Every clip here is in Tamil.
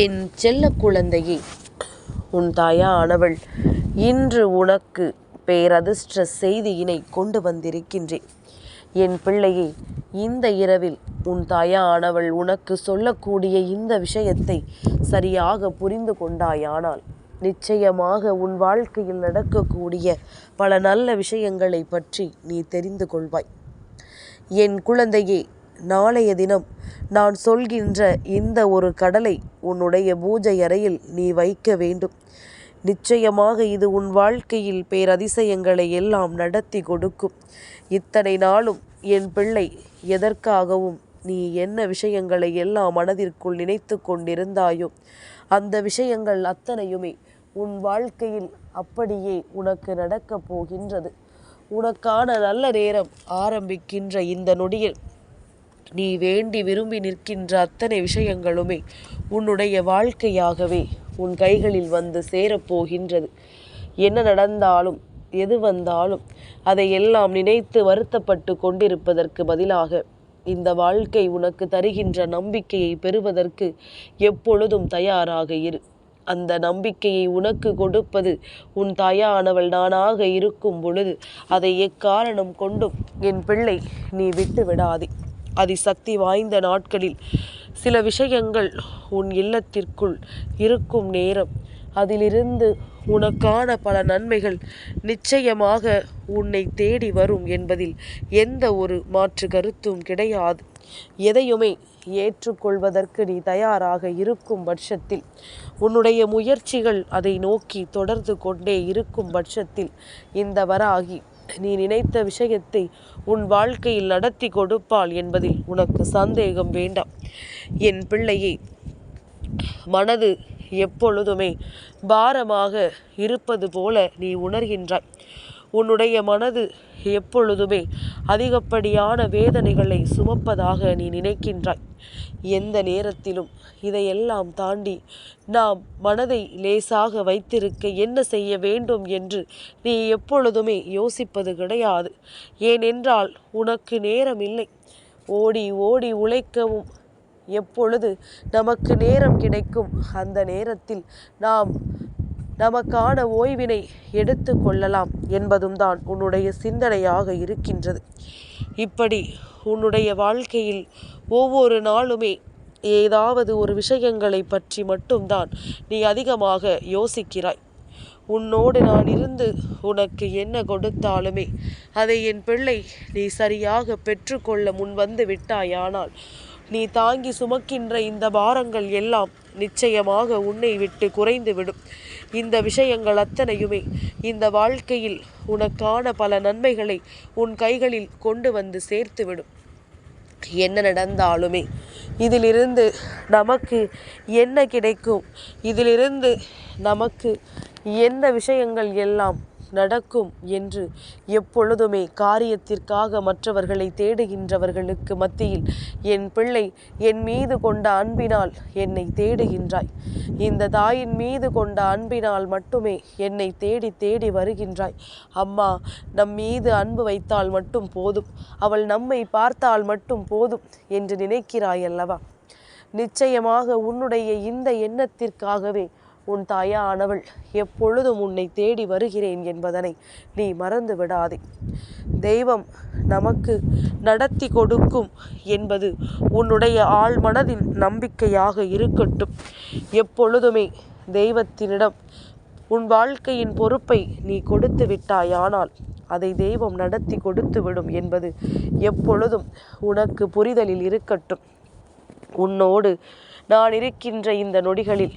என் செல்ல குழந்தையே உன் தாயானவள் இன்று உனக்கு பேரதிர்ஷ்ட செய்தியினை கொண்டு வந்திருக்கின்றேன். என் பிள்ளையே இந்த இரவில் உன் தாயானவள் உனக்கு சொல்லக்கூடிய இந்த விஷயத்தை சரியாக புரிந்து கொண்டாயானால் நிச்சயமாக உன் வாழ்க்கையில் நடக்கக்கூடிய பல நல்ல விஷயங்களை பற்றி நீ தெரிந்து கொள்வாய். என் குழந்தையே நாளைய தினம் நான் சொல்கின்ற இந்த ஒரு கடலை உன்னுடைய பூஜை அறையில் நீ வைக்க வேண்டும். நிச்சயமாக இது உன் வாழ்க்கையில் பேரதிசயங்களை எல்லாம் நடத்தி கொடுக்கும். இத்தனை நாளும் என் பிள்ளை எதற்காகவும் நீ என்ன விஷயங்களை எல்லாம் மனதிற்குள் நினைத்து கொண்டிருந்தாயோ அந்த விஷயங்கள் அத்தனையுமே உன் வாழ்க்கையில் அப்படியே உனக்கு நடக்கப் போகின்றது. உனக்கான நல்ல நேரம் ஆரம்பிக்கின்ற இந்த நொடியில் நீ வேண்டி விரும்பி நிற்கின்ற அத்தனை விஷயங்களுமே உன்னுடைய வாழ்க்கையாகவே உன் கைகளில் வந்து சேரப்போகின்றது. என்ன நடந்தாலும் எது வந்தாலும் அதை எல்லாம் நினைத்து வருத்தப்பட்டு கொண்டிருப்பதற்கு பதிலாக இந்த வாழ்க்கை உனக்கு தருகின்ற நம்பிக்கையை பெறுவதற்கு எப்பொழுதும் தயாராக இரு. அந்த நம்பிக்கையை உனக்கு கொடுப்பது உன் தாயானவள் நானாக இருக்கும் பொழுது அதை எக்காரணம் கொண்டும் என் பிள்ளை நீ விட்டு விடாதே அதிசக்தி வாய்ந்த நாட்களில் சில விஷயங்கள் உன் இல்லத்திற்குள் இருக்கும் நேரம். அதிலிருந்து உனக்கான பல நன்மைகள் நிச்சயமாக உன்னை தேடி வரும் என்பதில் எந்த ஒரு மாற்று கருத்தும் கிடையாது. எதையுமே ஏற்றுக்கொள்வதற்கு நீ தயாராக இருக்கும் பட்சத்தில் உன்னுடைய முயற்சிகள் அதை நோக்கி தொடர்ந்து கொண்டே இருக்கும் பட்சத்தில் இந்த வராகி நீ நினைத்த விஷயத்தை உன் வாழ்க்கையில் நடத்தி கொடுப்பாள் என்பதில் உனக்கு சந்தேகம் வேண்டாம். என் பிள்ளையை மனது எப்பொழுதுமே பாரமாக இருப்பது போல நீ உணர்கின்றாய். உன்னுடைய மனது எப்பொழுதுமே அதிகப்படியான வேதனைகளை சுமப்பதாக நீ நினைக்கின்றாய். எந்த நேரத்திலும் இதையெல்லாம் தாண்டி நாம் மனதை லேசாக வைத்திருக்க என்ன செய்ய வேண்டும் என்று நீ எப்பொழுதுமே யோசிப்பது கிடையாது. ஏனென்றால் உனக்கு நேரம் இல்லை ஓடி ஓடி உழைக்கவும் எப்பொழுது நமக்கு நேரம் கிடைக்கும். அந்த நேரத்தில் நாம் நமக்கான ஓய்வினை எடுத்து கொள்ளலாம் என்பதும் தான் உன்னுடைய சிந்தனையாக இருக்கின்றது. இப்படி உன்னுடைய வாழ்க்கையில் ஒவ்வொரு நாளுமே ஏதாவது ஒரு விஷயங்களை பற்றி மட்டும்தான் நீ அதிகமாக யோசிக்கிறாய். உன்னோடு நான் இருந்து உனக்கு என்ன கொடுத்தாலுமே அதை என் பிள்ளை நீ சரியாக பெற்றுக்கொள்ள முன் வந்து விட்டாயானால் நீ தாங்கி சுமக்கின்ற இந்த பாரங்கள் எல்லாம் நிச்சயமாக உன்னை விட்டு குறைந்துவிடும். இந்த விஷயங்கள் அத்தனையுமே இந்த வாழ்க்கையில் உனக்கான பல நன்மைகளை உன் கைகளில் கொண்டு வந்து சேர்த்துவிடும். என்ன நடந்தாலுமே இதிலிருந்து நமக்கு என்ன கிடைக்கும்? இதிலிருந்து நமக்கு என்ன விஷயங்கள் எல்லாம் நடக்கும் என்று எப்பொழுதுமே காரியத்திற்காக மற்றவர்களை தேடுகின்றவர்களுக்கு மத்தியில் என் பிள்ளை என் மீது கொண்ட அன்பினால் என்னை தேடுகின்றாய். இந்த தாயின் மீது கொண்ட அன்பினால் மட்டுமே என்னை தேடி தேடி வருகின்றாய். அம்மா நம் மீது அன்பு வைத்தால் மட்டும் போதும். அவள் நம்மை பார்த்தால் மட்டும் போதும் என்று நினைக்கிறாய் அல்லவா நிச்சயமாக உன்னுடைய இந்த எண்ணத்திற்காகவே உன் தாயானவள் எப்பொழுதும் உன்னை தேடி வருகிறேன் என்பதனை நீ மறந்து விடாதே. தெய்வம் நமக்கு நடத்தி கொடுக்கும் என்பது உன்னுடைய ஆள் மனதின் நம்பிக்கையாக இருக்கட்டும். எப்பொழுதுமே தெய்வத்தினிடம் உன் வாழ்க்கையின் பொறுப்பை நீ கொடுத்து விட்டாயானால் அதை தெய்வம் நடத்தி கொடுத்து விடும் என்பது எப்பொழுதும் உனக்கு புரிதலில் இருக்கட்டும். உன்னோடு நான் இருக்கின்ற இந்த நொடிகளில்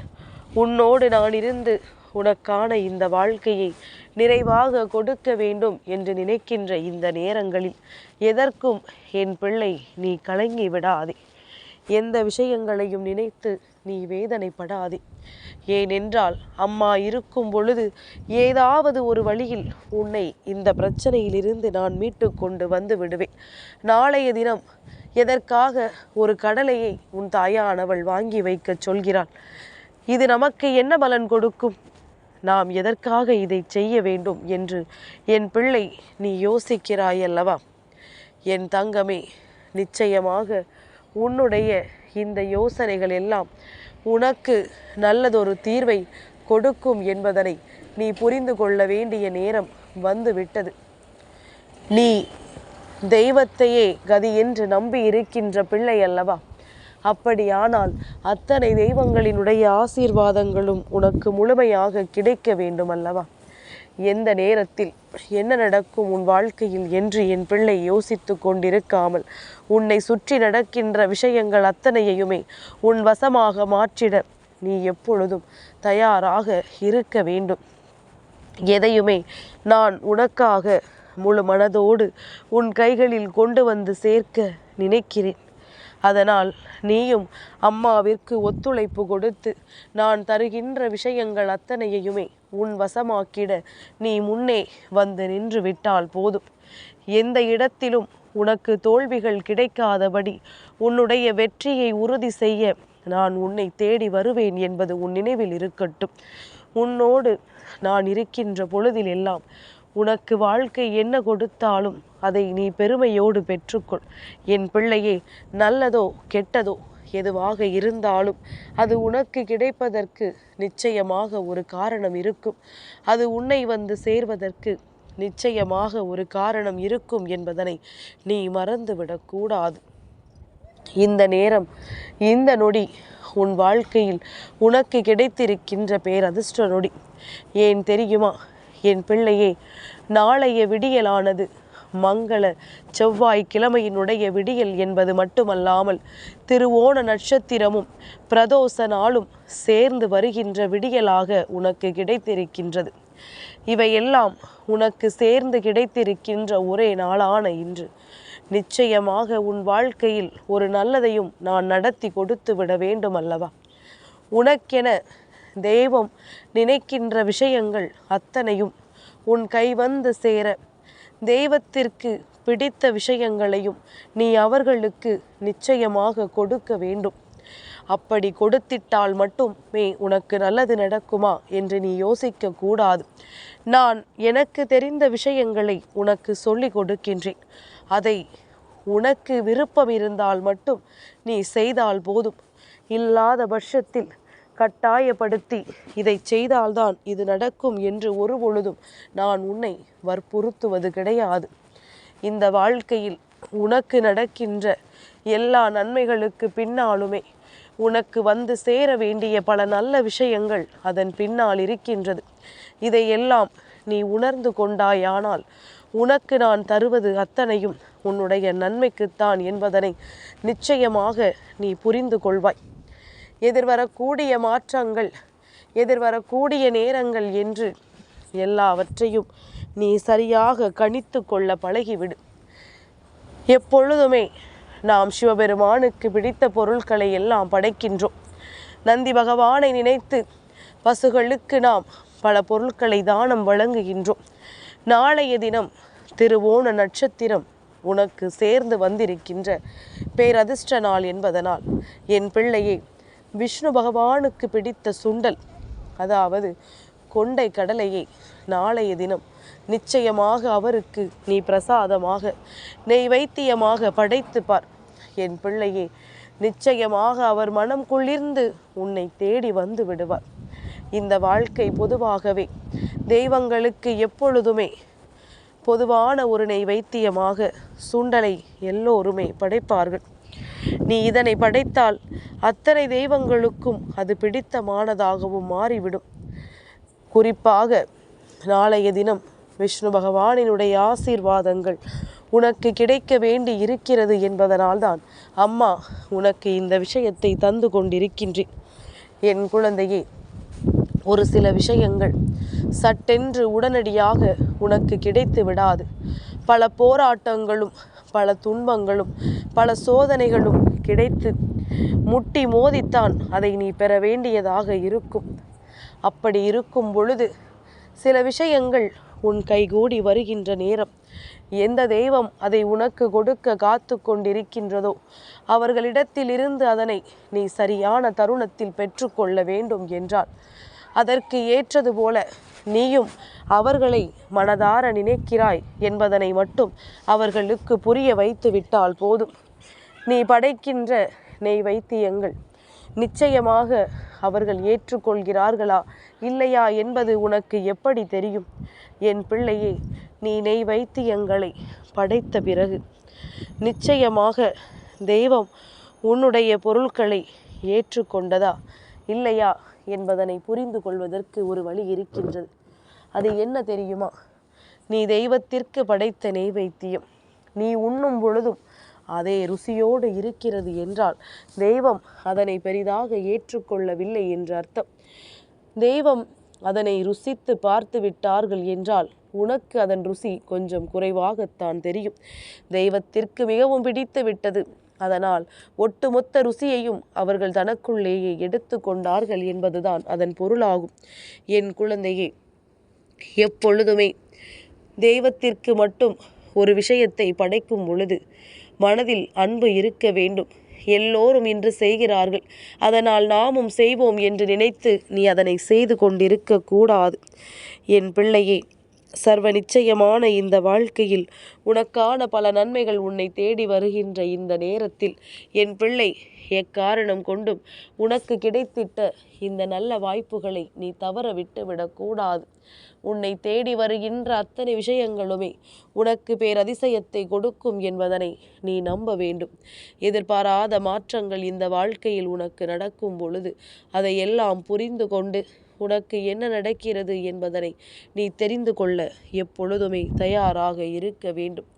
உன்னோடு நான் இருந்து உனக்கான இந்த வாழ்க்கையை நிறைவாக கொடுக்க வேண்டும் என்று நினைக்கின்ற இந்த நேரங்களில் எதற்கும் என் பிள்ளை நீ கலங்கி விடாதே. எந்த விஷயங்களையும் நினைத்து நீ வேதனைப்படாதே. ஏனென்றால் அம்மா இருக்கும் பொழுது ஏதாவது ஒரு வழியில் உன்னை இந்த பிரச்சனையிலிருந்து நான் மீட்டு கொண்டு வந்து விடுவேன். நாளைய தினம் எதற்காக ஒரு கடலையை உன் தாயானவள் வாங்கி வைக்கச் சொல்கிறாள்? இது நமக்கு என்ன பலன் கொடுக்கும்? நாம் எதற்காக இதை செய்ய வேண்டும் என்று என் பிள்ளை நீ யோசிக்கிறாய் அல்லவா? என் தங்கமே நிச்சயமாக உன்னுடைய இந்த யோசனைகள் எல்லாம் உனக்கு நல்லதொரு தீர்வை கொடுக்கும் என்பதனை நீ புரிந்து கொள்ள வேண்டிய நேரம் வந்து விட்டது நீ தெய்வத்தையே கதி என்று நம்பி இருக்கின்ற பிள்ளை அல்லவா? அப்படியானால் அத்தனை தெய்வங்களினுடைய ஆசீர்வாதங்களும் உனக்கு முழுமையாக கிடைக்க வேண்டும் அல்லவா எந்த நேரத்தில் என்ன நடக்கும் உன் வாழ்க்கையில் என்று என் பிள்ளை யோசித்து கொண்டிருக்காமல் உன்னை சுற்றி நடக்கின்ற விஷயங்கள் அத்தனையுமே உன் வசமாக மாற்றிட நீ எப்பொழுதும் தயாராக இருக்க வேண்டும். எதையுமே நான் உனக்காக முழு மனதோடு உன் கைகளில் கொண்டு வந்து சேர்க்க நினைக்கிறேன். அதனால் நீயும் அம்மாவிற்கு ஒத்துழைப்பு கொடுத்து நான் தருகின்ற விஷயங்கள் அத்தனையுமே உன் வசமாக்கிட நீ முன்னே வந்து நின்று விட்டால் போதும். எந்த இடத்திலும் உனக்கு தோல்விகள் கிடைக்காதபடி உன்னுடைய வெற்றியை உறுதி செய்ய நான் உன்னை தேடி வருவேன் என்பது உன் நினைவில் இருக்கட்டும். உன்னோடு நான் இருக்கின்ற பொழுதிலெல்லாம் உனக்கு வாழ்க்கை என்ன கொடுத்தாலும் அதை நீ பெருமையோடு பெற்றுக்கொள். என் பிள்ளையே நல்லதோ கெட்டதோ எதுவாக இருந்தாலும் அது உனக்கு கிடைப்பதற்கு நிச்சயமாக ஒரு காரணம் இருக்கும். அது உன்னை வந்து சேர்வதற்கு நிச்சயமாக ஒரு காரணம் இருக்கும் என்பதனை நீ மறந்துவிடக்கூடாது இந்த நேரம் இந்த நொடி உன் வாழ்க்கையில் உனக்கு கிடைத்திருக்கின்ற பேரதிர்ஷ்ட நொடி. ஏன் தெரியுமா? என் பிள்ளையே நாளைய விடியலானது மங்கள செவ்வாய் கிழமையினுடைய விடியல் என்பது மட்டுமல்லாமல் திருவோண நட்சத்திரமும் பிரதோஷ நாளும் சேர்ந்து வருகின்ற விடியலாக உனக்கு கிடைத்திருக்கின்றது. இவையெல்லாம் உனக்கு சேர்ந்து கிடைத்திருக்கின்ற ஒரே நாளான இன்று. நிச்சயமாக உன் வாழ்க்கையில் ஒரு நல்லதையும் நான் நடத்தி கொடுத்து விட வேண்டும் அல்லவா உனக்கென தெய்வம் நினைக்கின்ற விஷயங்கள் அத்தனையும் உன் கை வந்து சேர தெய்வத்திற்கு பிடித்த விஷயங்களையும் நீ அவர்களுக்கு நிச்சயமாக கொடுக்க வேண்டும். அப்படி கொடுத்திட்டால் மட்டுமே உனக்கு நல்லது நடக்குமா என்று நீ யோசிக்க கூடாது. நான் எனக்கு தெரிந்த விஷயங்களை உனக்கு சொல்லி கொடுக்கின்றேன். அதை உனக்கு விருப்பம் இருந்தால் மட்டும் நீ செய்தால் போதும். இல்லாத பட்சத்தில் கட்டாயப்படுத்தி. இதை செய்தால்தான் இது நடக்கும் என்று ஒரு பொழுதும் நான் உன்னை வற்புறுத்துவது கிடையாது. இந்த வாழ்க்கையில் உனக்கு நடக்கின்ற எல்லா நன்மைகளுக்கு பின்னாலுமே உனக்கு வந்து சேர வேண்டிய பல நல்ல விஷயங்கள் அதன் பின்னால் இருக்கின்றது. இதையெல்லாம் நீ உணர்ந்து கொண்டாயானால் உனக்கு நான் தருவது அத்தனையும் உன்னுடைய நன்மைக்குத்தான் என்பதனை நிச்சயமாக நீ புரிந்து கொள்வாய். எதிர்வரக்கூடிய மாற்றங்கள் எதிர்வரக்கூடிய நேரங்கள் என்று எல்லாவற்றையும் நீ சரியாக கணித்து கொள்ள பழகிவிடு. எப்பொழுதுமே நாம் சிவபெருமானுக்கு பிடித்த பொருட்களை எல்லாம் படைக்கின்றோம். நந்தி பகவானை நினைத்து பசுகளுக்கு நாம் பல பொருட்களை தானம் வழங்குகின்றோம். நாளைய தினம் திருவோண நட்சத்திரம் உனக்கு சேர்ந்து வந்திருக்கின்ற பேரதிர்ஷ்ட நாள் என்பதனால் என் பிள்ளையை விஷ்ணு பகவானுக்கு பிடித்த சுண்டல். அதாவது கொண்டை கடலையை நாளைய தினம் நிச்சயமாக அவருக்கு நீ பிரசாதமாக நெய் வைத்தியமாக படைத்து பார். என் பிள்ளையே நிச்சயமாக அவர் மனம் குளிர்ந்து உன்னை தேடி வந்து விடுவார். இந்த வாழ்க்கை பொதுவாகவே தெய்வங்களுக்கு எப்பொழுதுமே பொதுவான ஒரு நெய் வைத்தியமாக சுண்டலை எல்லோருமே படைப்பார்கள். நீ இதனை படைத்தால் அத்தனை தெய்வங்களுக்கும் அது பிடித்தமானதாகவும் மாறிவிடும். குறிப்பாக நாளைய தினம் விஷ்ணு பகவானினுடைய ஆசீர்வாதங்கள் உனக்கு கிடைக்க வேண்டி இருக்கிறது என்பதனால்தான் அம்மா உனக்கு இந்த விஷயத்தை தந்து கொண்டிருக்கின்றேன். என் குழந்தையே ஒரு சில விஷயங்கள் சட்டென்று உடனடியாக உனக்கு கிடைத்து விடாது. பல போராட்டங்களும் பல துன்பங்களும் பல சோதனைகளும் கிடைத்து முட்டி மோதித்தான் அதை நீ பெற வேண்டியதாக இருக்கும். அப்படி இருக்கும் பொழுது சில விஷயங்கள் உன் கைகூடி வருகின்ற நேரம். எந்த தெய்வம் அதை உனக்கு கொடுக்க காத்து கொண்டிருக்கின்றதோ அவர்களிடத்திலிருந்து அதனை நீ சரியான தருணத்தில் பெற்றுக்கொள்ள வேண்டும் என்றால் அதற்கு ஏற்றது போல நீயும் அவர்களை மனதார நினைக்கிறாய் என்பதனை மட்டும் அவர்களுக்கு புரிய வைத்து விட்டால் போதும். நீ படைக்கின்ற நெய் வைத்தியங்கள் நிச்சயமாக அவர்கள் ஏற்றுக்கொள்கிறார்களா இல்லையா என்பது உனக்கு எப்படி தெரியும்? என் பிள்ளையே நீ நெய் வைத்தியங்களை படைத்த பிறகு நிச்சயமாக தெய்வம் உன்னுடைய பொருட்களை ஏற்றுக்கொண்டதா? இல்லையா? என்பதனை புரிந்து கொள்வதற்கு ஒரு வழி இருக்கின்றது. அது என்ன தெரியுமா? நீ தெய்வத்திற்கு படைத்த நெய்வைத்தியம். நீ உண்ணும் பொழுதும் அதே ருசியோடு இருக்கிறது என்றால் தெய்வம் அதனை பெரிதாக ஏற்றுக்கொள்ளவில்லை என்று அர்த்தம். தெய்வம் அதனை ருசித்து பார்த்து விட்டார்கள் என்றால் உனக்கு அதன் ருசி கொஞ்சம் குறைவாகத்தான் தெரியும். தெய்வத்திற்கு மிகவும் பிடித்து விட்டது. அதனால் ஒட்டுமொத்த ருசியையும் அவர்கள் தனக்குள்ளேயே எடுத்து கொண்டார்கள் என்பதுதான் அதன் பொருளாகும். என் குழந்தையே எப்பொழுதுமே தெய்வத்திற்கு மட்டும் ஒரு விஷயத்தை படைக்கும் பொழுது மனதில் அன்பு இருக்க வேண்டும். எல்லோரும் இன்று செய்கிறார்கள். அதனால் நாமும் செய்வோம் என்று நினைத்து நீ அதனை செய்து கொண்டிருக்க கூடாது. என் பிள்ளையே சர்வ நிச்சயமான இந்த வாழ்க்கையில் உனக்கான பல நன்மைகள் உன்னை தேடி வருகின்ற இந்த நேரத்தில் என் பிள்ளை எக்காரணம் கொண்டும் உனக்கு கிடைத்திட்ட இந்த நல்ல வாய்ப்புகளை நீ தவற விட்டுவிடக்கூடாது. உன்னை தேடி வருகின்ற அத்தனை விஷயங்களுமே உனக்கு பேரதிசயத்தை கொடுக்கும் என்பதனை நீ நம்ப வேண்டும். எதிர்பாராத மாற்றங்கள் இந்த வாழ்க்கையில் உனக்கு நடக்கும் பொழுது அதையெல்லாம் புரிந்து கொண்டு உனக்கு என்ன நடக்கிறது என்பதனை நீ தெரிந்து கொள்ள எப்பொழுதுமே தயாராக இருக்க வேண்டும்.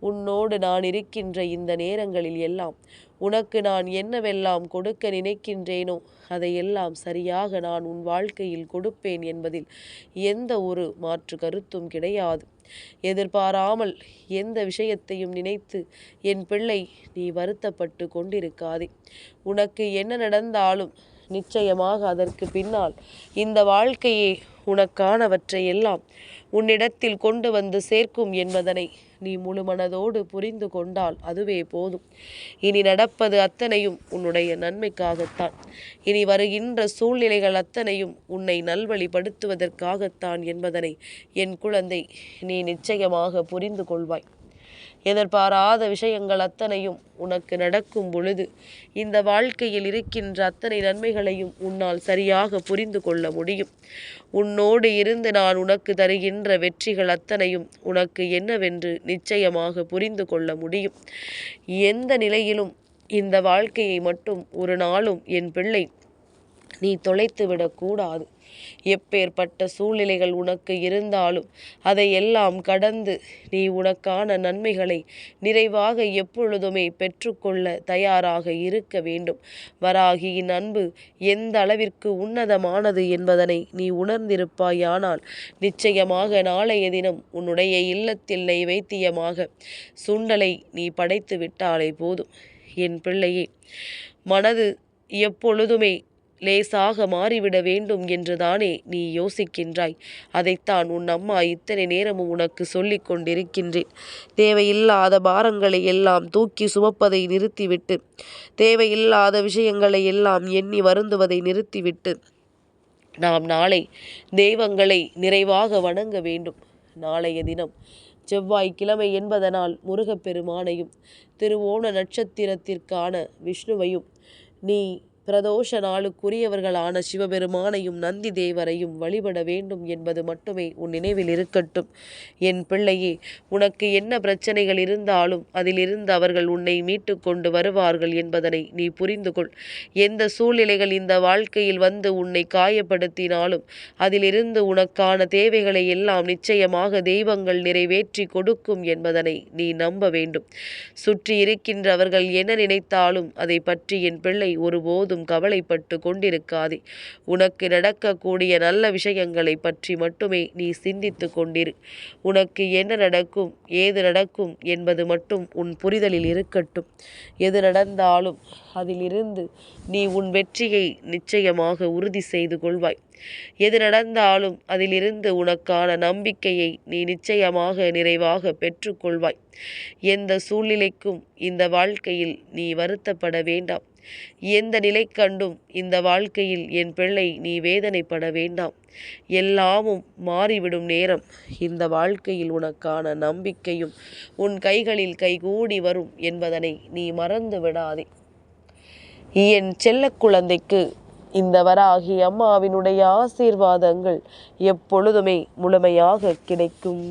உன்னோடு நான் இருக்கின்ற இந்த நேரங்களில் எல்லாம் உனக்கு நான் என்னவெல்லாம் கொடுக்க நினைக்கின்றேனோ அதையெல்லாம் சரியாக நான் உன் வாழ்க்கையில் கொடுப்பேன் என்பதில் எந்த ஒரு மாற்று கருத்தும் கிடையாது. எதிர்பாராமல் எந்த விஷயத்தையும் நினைத்து என் பிள்ளை நீ வருத்தப்பட்டு கொண்டிருக்காதே. உனக்கு என்ன நடந்தாலும் நிச்சயமாக அதற்கு பின்னால் இந்த வாழ்க்கையே உனக்கானவற்றை எல்லாம் உன்னிடத்தில் கொண்டு வந்து சேர்க்கும் என்பதனை நீ முழுமனதோடு புரிந்து கொண்டால் அதுவே போதும். இனி நடப்பது அத்தனையும் உன்னுடைய நன்மைக்காகத்தான். இனி வருகின்ற சூழ்நிலைகள் அத்தனையும் உன்னை நல்வழிப்படுத்துவதற்காகத்தான் என்பதனை என் குழந்தை நீ நிச்சயமாக புரிந்து கொள்வாய். எதிர்பாராத விஷயங்கள் அத்தனையும் உனக்கு நடக்கும் பொழுது இந்த வாழ்க்கையில் இருக்கின்ற அத்தனை நன்மைகளையும் உன்னால் சரியாக புரிந்து கொள்ள முடியும். உன்னோடு இருந்து நான் உனக்கு தருகின்ற வெற்றிகள் அத்தனையும் உனக்கு என்னவென்று நிச்சயமாக புரிந்து கொள்ள முடியும். எந்த நிலையிலும் இந்த வாழ்க்கையை மட்டும் ஒரு நாளும் என் பிள்ளை நீ தொலைத்து விடக்கூடாது. எப்பேற்பட்ட சூழ்நிலைகள் உனக்கு இருந்தாலும் அதை எல்லாம் கடந்து நீ உனக்கான நன்மைகளை நிறைவாக எப்பொழுதுமே பெற்றுக்கொள்ள தயாராக இருக்க வேண்டும். வராகியின் அன்பு எந்த அளவிற்கு உன்னதமானது என்பதனை நீ உணர்ந்திருப்பாயானால் நிச்சயமாக நாளைய தினம் உன்னுடைய இல்லத்தில் நைவேத்தியமாக சுண்டலை நீ படைத்து விட்டாலே போதும். என் பிள்ளையே மனது எப்பொழுதுமே லேசாக மாறிவிட வேண்டும் என்றுதானே நீ யோசிக்கின்றாய். அதைத்தான் உன் அம்மா இத்தனை நேரமும் உனக்கு சொல்லிக் கொண்டிருக்கின்றேன். தேவையில்லாத பாரங்களை எல்லாம் தூக்கி சுமப்பதை நிறுத்திவிட்டு தேவையில்லாத விஷயங்களை எல்லாம் எண்ணி வருந்துவதை நிறுத்திவிட்டு நாம் நாளை தெய்வங்களை நிறைவாக வணங்க வேண்டும். நாளைய தினம் செவ்வாய்க்கிழமை என்பதனால் முருகப்பெருமானையும் திருவோண நட்சத்திரத்திற்கான விஷ்ணுவையும் நீ பிரதோஷ நாளுக்குரியவர்களான சிவபெருமானையும் நந்தி தேவரையும் வழிபட வேண்டும் என்பது மட்டுமே உன் நினைவில் இருக்கட்டும். என் பிள்ளையே உனக்கு என்ன பிரச்சனைகள் இருந்தாலும் அதிலிருந்து அவர்கள் உன்னை மீட்டு கொண்டு வருவார்கள் என்பதனை நீ புரிந்து கொள் எந்த சூழ்நிலைகள் இந்த வாழ்க்கையில் வந்து உன்னை காயப்படுத்தினாலும் அதிலிருந்து உனக்கான தேவைகளை எல்லாம் நிச்சயமாக தெய்வங்கள் நிறைவேற்றி கொடுக்கும் என்பதனை நீ நம்ப வேண்டும். சுற்றி இருக்கின்றவர்கள் என்ன நினைத்தாலும் அதை பற்றி என் பிள்ளை ஒருபோது எப்போதும் கவலைப்பட்டு கொண்டிருக்காதே. உனக்கு நடக்கக்கூடிய நல்ல விஷயங்களை பற்றி மட்டுமே நீ சிந்தித்து கொண்டிரு. உனக்கு என்ன நடக்கும் ஏது நடக்கும் என்பது மட்டும் உன் புரிதலில் இருக்கட்டும். எது நடந்தாலும் அதிலிருந்து நீ உன் வெற்றியை நிச்சயமாக உறுதி செய்து கொள்வாய். எது நடந்தாலும் அதிலிருந்து உனக்கான நம்பிக்கையை நீ நிச்சயமாக நிறைவாக பெற்றுக்கொள்வாய் எந்த சூழ்நிலைக்கும் இந்த வாழ்க்கையில் நீ வருத்தப்பட வேண்டாம். எந்த நிலை கண்டும் இந்த வாழ்க்கையில் என் பிள்ளை நீ வேதனைப்பட வேண்டாம். எல்லாமும் மாறிவிடும் நேரம். இந்த வாழ்க்கையில் உனக்கான நம்பிக்கையும் உன் கைகளில் கைகூடி வரும் என்பதனை நீ மறந்து விடாதே. என் செல்ல குழந்தைக்கு இந்த வராகி அம்மாவினுடைய ஆசீர்வாதங்கள் எப்பொழுதுமே முழுமையாக கிடைக்கும்.